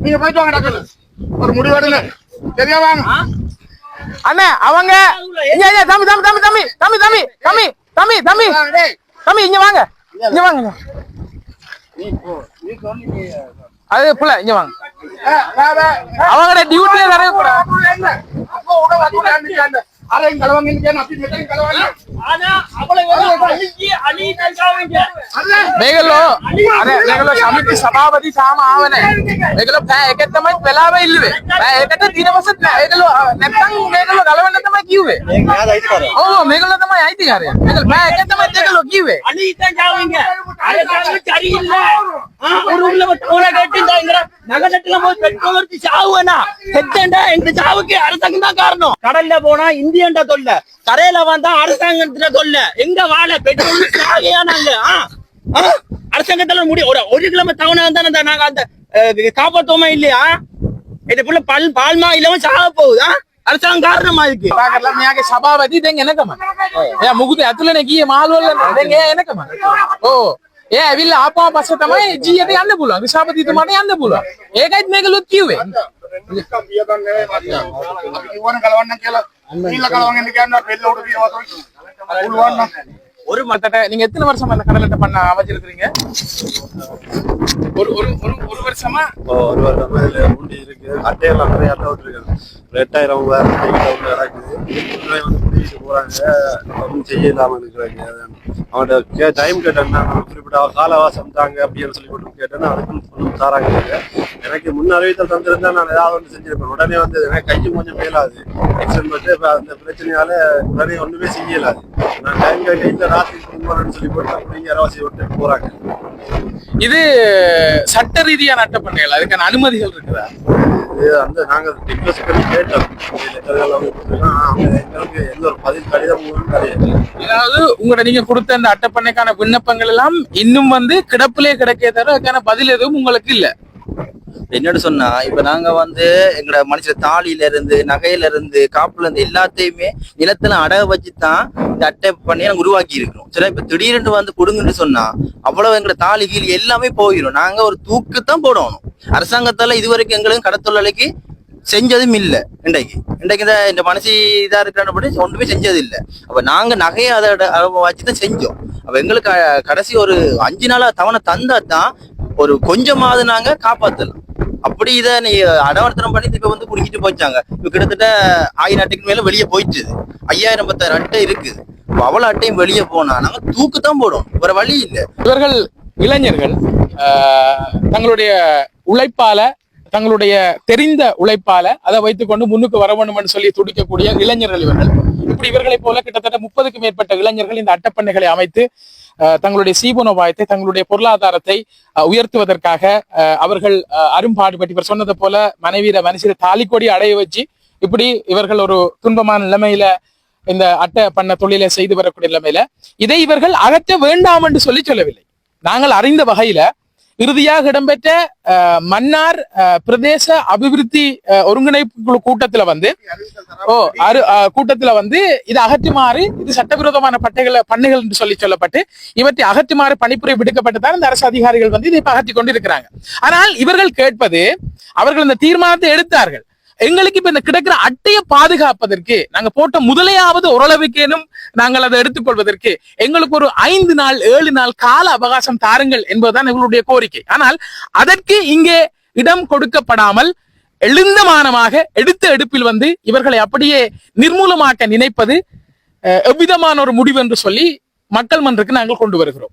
நீங்க போயிட்டு வாங்க டாக்டர் ஒரு சரியா வாங்க. அண்ணே அவங்க தம்பி தம்பி தம்பி தம்பி தம்பி தம்பி தம்பி தம்பி தம்பி. வாங்க, டேய். தம்பி இங்க வாங்க. இங்க வாங்க அது புள்ள இங்க வாங்க. அவங்களோட டியூட்டில நிறைய अरे गलवांगे क्या नापी बेटा गलवांगे आना अपने वो अली अली नचावेंगे अरे देख लो अरे देख लो समिति सभापति साम आवने देख लो मैं एक तमय වෙලාව ඉල්ලුවේ මම ඒකට දිනවසත් නෑ ඒකලෝ නැත්තම් මේකලෝ ගලවන්න තමයි කිව්වේ මේක නෑ අයිතිකාරය ඔව් මේකලෝ තමයි අයිතිකාරය මේකලෝ මම ඒක තමයි ඒකලෝ කිව්වේ අලි ඉතින් ජාවෙන්ගේ අර ගන්න චරි இல்ல ஆ ஒரு உள்ள ஒரு கேட்டிருந்தா இந்த நகரத்துல போய் பெட்ரோல் வச்சு சாவுனா செத்தேன்டா இந்த சாவுக்கு அரசாங்கம் தான் காரணம் கடல்ல போனா இந்த இந்தியன்ற தொல்ல. தரையில வந்தா அரசாங்கத்துல தொல்ல. எங்க வாழ? பெட்ரோல் சாகையா நாங்க? அரசாங்கத்துல முடியும் ஒரு ஒரு கிலோமீட்டர் தவணை தானே நாங்க அந்த காப்பாத்துவோமா இல்லையா? இதுக்குள்ள பல் பால்மா இல்லாம சாக போகுதா அரசாங்கம் காரணமா இருக்கு பாக்கலாம் யாಕೆ ಸಭಾಪತಿ ಇದೆಂಗೆ ಎನಕಮ್ಮ ಏ ಮುಗುದು ಅತುಲನೆ ಕೀ ಮಾಲ್ವಲ್ಲ ಇದೆಂಗೆ ಎನಕಮ್ಮ ಓ ඒ ඇවිල්ලා ආපහු පස්සේ තමයි ජීයට යන්න පුළුවන්. විශාපතිතුමාට යන්න පුළුවන්. ඒකයිත් මේක ලොත් කිව්වේ. නිකම් බිය ගන්න නෑ මචං. மீன்ல கலவங்க நிக்காண்டா வெளில விடுறீங்க ஒரு மட்டை நீங்க எத்தனை வருஷமா இந்த கடலட்டை பண்ண அமைச்சிருக்கிறீங்க ஒரு ஒரு ஒரு ஒரு வருஷமா? ஒரு வருஷமா இதுல உண்டி இருக்கு. அட்டையெல்லாம் நிறைய அட்டை விட்டுருக்கு ரெட்டாயிரம் வேற கிடக்குது வந்து குடிக்கிட்டு போறாங்க. செய்ய இல்லாம இருக்கிறாங்க. அவன்கிட்ட கே டைம் கேட்டேன்னா குறிப்பிட்ட காலவாசம் தாங்க அப்படின்னு சொல்லி போட்டு கேட்டேன்னா அதுக்கும் ஒன்றும் தாராங்க. எனக்கு முன் அறிவித்தல் தந்திருந்தா நான் ஏதாவது ஒன்று செஞ்சிருப்பேன். உடனே வந்து எனக்கு கையும் கொஞ்சம் மேலாது ஆக்சிடென்ட் பட்டு இப்ப அந்த பிரச்சனையால உடனே ஒண்ணுமே செய்யலாது நான் டைம் கேட்க இந்த ராத்திரி தூங்கணும்னு சொல்லி போட்டு அப்படிங்க அரவாசி விட்டு போறாங்க. இது சட்ட ரீதியான அட்டப்பண்ணைகள் அதுக்கான அனுமதிகள் இருக்குதா? இது வந்து நாங்க ரிக்வஸ்ட் பண்ணி கேட்டோம். லெட்டர்கள் அவங்க எங்களுக்கு எந்த ஒரு பதில் அதாவது உங்களோட நீங்க கொடுத்த அந்த அட்டப்பண்ணைக்கான விண்ணப்பங்கள் எல்லாம் இன்னும் வந்து கிடப்பிலே கிடைக்கே தவிர அதுக்கான பதில் எதுவும் உங்களுக்கு இல்ல. என்னன்னு சொன்னா இப்ப நாங்க வந்து எங்களோட மனுஷன் தாலியில இருந்து நகையில இருந்து காப்புல இருந்து எல்லாத்தையுமே நிலத்துல அடக வச்சு தான் இந்த அட்டை பண்ணி நாங்க உருவாக்கி இருக்கிறோம். சரி இப்ப திடீர்னு வந்து கொடுங்கன்னு சொன்னா அவ்வளவு எங்களோட தாலி கீழ் எல்லாமே போயிடும் நாங்க ஒரு தூக்கு தான் போடணும். அரசாங்கத்தால இதுவரைக்கும் எங்களுக்கு கடத்தொழிலைக்கு செஞ்சதும் இல்லை இன்றைக்கு. இன்றைக்கு தான் இந்த மனசு இதாக இருக்கிறபடி ஒன்றுமே செஞ்சது இல்லை. அப்போ நாங்கள் நகையை அதை வச்சு தான் செஞ்சோம். அப்போ எங்களுக்கு கடைசி ஒரு அஞ்சு நாளாக தவணை தந்தா தான் ஒரு கொஞ்சமாவது நாங்கள் காப்பாற்றலாம் அப்படி இதை நீ அடவர்த்தனம் பண்ணி இப்போ வந்து குடிக்கிட்டு போயிச்சாங்க இப்போ கிட்டத்தட்ட ஆயிரம் அட்டைக்கு மேலே வெளியே போயிடுச்சு ஐயாயிரம் பத்தாயிரம் அட்டை இருக்குது. அப்ப அட்டையும் வெளியே போனா நாங்கள் தூக்கு தான் போடும் வேற வழி இல்லை. இவர்கள் இளைஞர்கள் தங்களுடைய உழைப்பால தங்களுடைய தெரிந்த உழைப்பால அதை வைத்துக்கொண்டு முன்னுக்கு வர வேண்டும்னு சொல்லி துடிக்கக்கூடிய இளைஞர்கள் இவர்கள் இப்படி இவர்களைப் போல கிட்டத்தட்ட முப்பதுக்கு மேற்பட்ட இளைஞர்கள் இந்த அட்டப்பண்ணைகளை அமைத்து தங்களுடைய சீபனோபாயத்தை தங்களுடைய பொருளாதாரத்தை உயர்த்துவதற்காக அவர்கள் ஆஹ், அரும்பாடுபட்டு இவர் சொன்னது போல மனைவியில மனுஷரை தாலிக்கொடி அடைய வச்சு இப்படி இவர்கள் ஒரு துன்பமான நிலைமையில இந்த அட்டை பண்ண தொழிலை செய்து வரக்கூடிய நிலைமையில இதை இவர்கள் அகற்ற வேண்டாம் என்று சொல்லி சொல்லவில்லை. நாங்கள் அறிந்த வகையில இறுதியாக இடம்பெற்ற மன்னார் பிரதேச அபிவிருத்தி அஹ், ஒருங்கிணைப்பு குழு கூட்டத்துல வந்து ஓ அரு அஹ், கூட்டத்துல வந்து இது அகற்றுமாறு இது சட்டவிரோதமான பட்டைகள் பண்ணைகள் என்று சொல்லி சொல்லப்பட்டு இவற்றை அகற்றுமாறு பணிப்புரை விடுக்கப்பட்டதால் இந்த அரசு அதிகாரிகள் வந்து இதை இப்ப அகற்றி கொண்டு இருக்கிறாங்க ஆனால் இவர்கள் கேட்பது அவர்கள் இந்த தீர்மானத்தை எடுத்தார்கள். எங்களுக்கு இப்ப இந்த கிடக்கிற அட்டையை பாதுகாப்பதற்கு நாங்க போட்ட முதலையாவது ஓரளவுக்கேனும் நாங்கள் அதை எடுத்துக்கொள்வதற்கு எங்களுக்கு ஒரு ஐந்து நாள் ஏழு நாள் கால அவகாசம் தாருங்கள் என்பதுதான் எங்களுடைய கோரிக்கை. ஆனால் அதற்கு இங்கே இடம் கொடுக்கப்படாமல் எழுந்தமானமாக எடுத்த எடுப்பில் வந்து இவர்களை அப்படியே நிர்மூலமாக்க நினைப்பது அஹ், எவ்விதமான ஒரு முடிவு என்று சொல்லி மக்கள் மன்றத்துக்கு நாங்கள் கொண்டு வருகிறோம்.